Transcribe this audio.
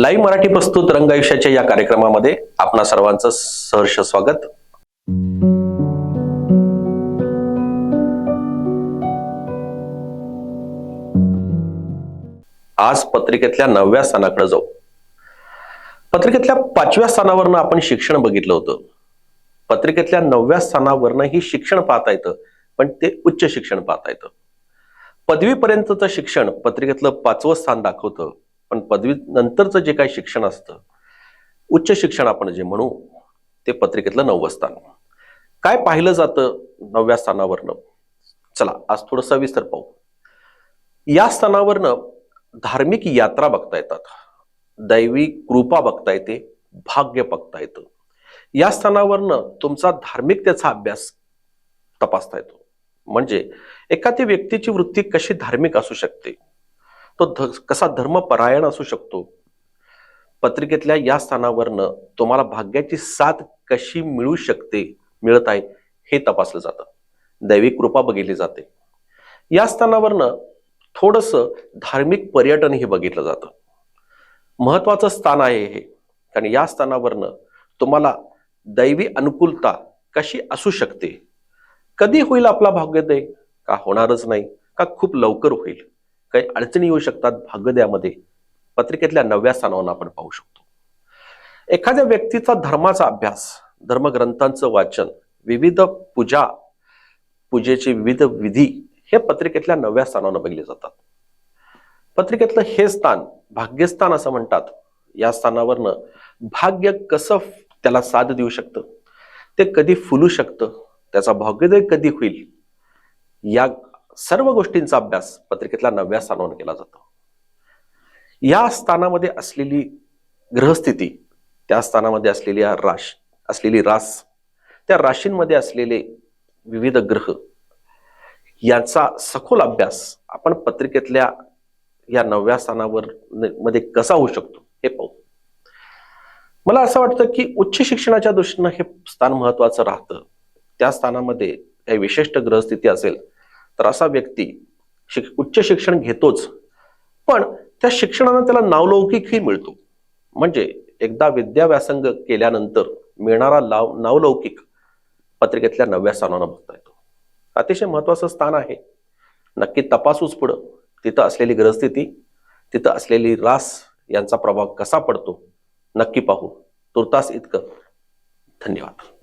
Live Marathi प्रस्तुत रंग आयुष्याच्या या कार्यक्रमामध्ये आपणा सर्वांचं सहर्ष स्वागत. आज पत्रिकेतल्या नवव्या स्थानाकडे जाऊ. पत्रिकेतल्या पाचव्या स्थानावरनं आपण शिक्षण बघितलं होतं. पत्रिकेतल्या नवव्या स्थानावरनं ही शिक्षण पाहता येतं पण ते उच्च शिक्षण पाहता येतं. पदवीपर्यंतचं शिक्षण पत्रिकेतलं पाचवं स्थान दाखवतं. पण पदवी नंतरचं जे काही शिक्षण असतं उच्च शिक्षण आपण जे म्हणू ते पत्रिकेतलं नववं स्थान. काय पाहिलं जातं नवव्या स्थानावरनं? चला आज थोडं सविस्तर पाहू. या स्थानावरनं धार्मिक यात्रा बघता येतात. दैवी कृपा बघता येते भाग्य बघता येतं. या स्थानावरनं तुमचा धार्मिकतेचा अभ्यास तपासता येतो. म्हणजे एखाद्या व्यक्तीची वृत्ती कशी धार्मिक असू शकते? तो ध कसा धर्मपरायण असू शकतो? पत्रिकेतल्या या स्थानावरनं तुम्हाला भाग्याची साथ कशी मिळू शकते मिळत आहे हे तपासलं जातं. दैविक कृपा बघितली जाते. या स्थानावरनं थोडस धार्मिक पर्यटन हे बघितलं जातं. महत्वाचं स्थान आहे हे. कारण या स्थानावरनं तुम्हाला दैवी अनुकूलता कशी असू शकते? कधी होईल आपला भाग्योदय? का होणारच नाही? का खूप लवकर होईल? काही अडचणी येऊ शकतात भाग्यदयामध्ये पत्रिकेतल्या नवव्या स्थानावर आपण पाहू शकतो. एखाद्या व्यक्तीचा धर्माचा अभ्यास धर्मग्रंथांचं वाचन विविध पूजा पूजेचे विविध विधी हे पत्रिकेतल्या नवव्या स्थानावर बघितले जातात. पत्रिकेतलं हे स्थान भाग्यस्थान असं म्हणतात. या स्थानावरनं भाग्य कसं त्याला साथ देऊ शकतं? ते कधी फुलू शकतं? त्याचा भाग्योदय कधी होईल? या सर्व गोष्टींचा अभ्यास पत्रिकेतला नवव्या स्थानावर केला जातो. या स्थानामध्ये असलेली ग्रहस्थिती त्या स्थानामध्ये असलेली राश असलेली रास त्या राशींमध्ये असलेले विविध ग्रह याचा सखोल अभ्यास आपण पत्रिकेतल्या या नवव्या स्थानावर मध्ये कसा होऊ शकतो हे पाहू. मला असं वाटतं की उच्च शिक्षणाच्या दृष्टीनं हे स्थान महत्वाचं राहतं. त्या स्थानामध्ये काही विशिष्ट ग्रहस्थिती असेल तर असा व्यक्ती शिक उच्च शिक्षण घेतोच. पण त्या शिक्षणानं त्याला नावलौकिकही मिळतो. म्हणजे एकदा विद्याव्यासंग केल्यानंतर मिळणारा लाव नावलौकिक पत्रिकेतल्या नवव्या स्थानानं बघता येतो. अतिशय महत्वाचं स्थान आहे. नक्की तपासूच पुढं. तिथं असलेली ग्रहस्थिती तिथं असलेली रास यांचा प्रभाव कसा पडतो नक्की पाहू. तुर्तास इतकं. धन्यवाद.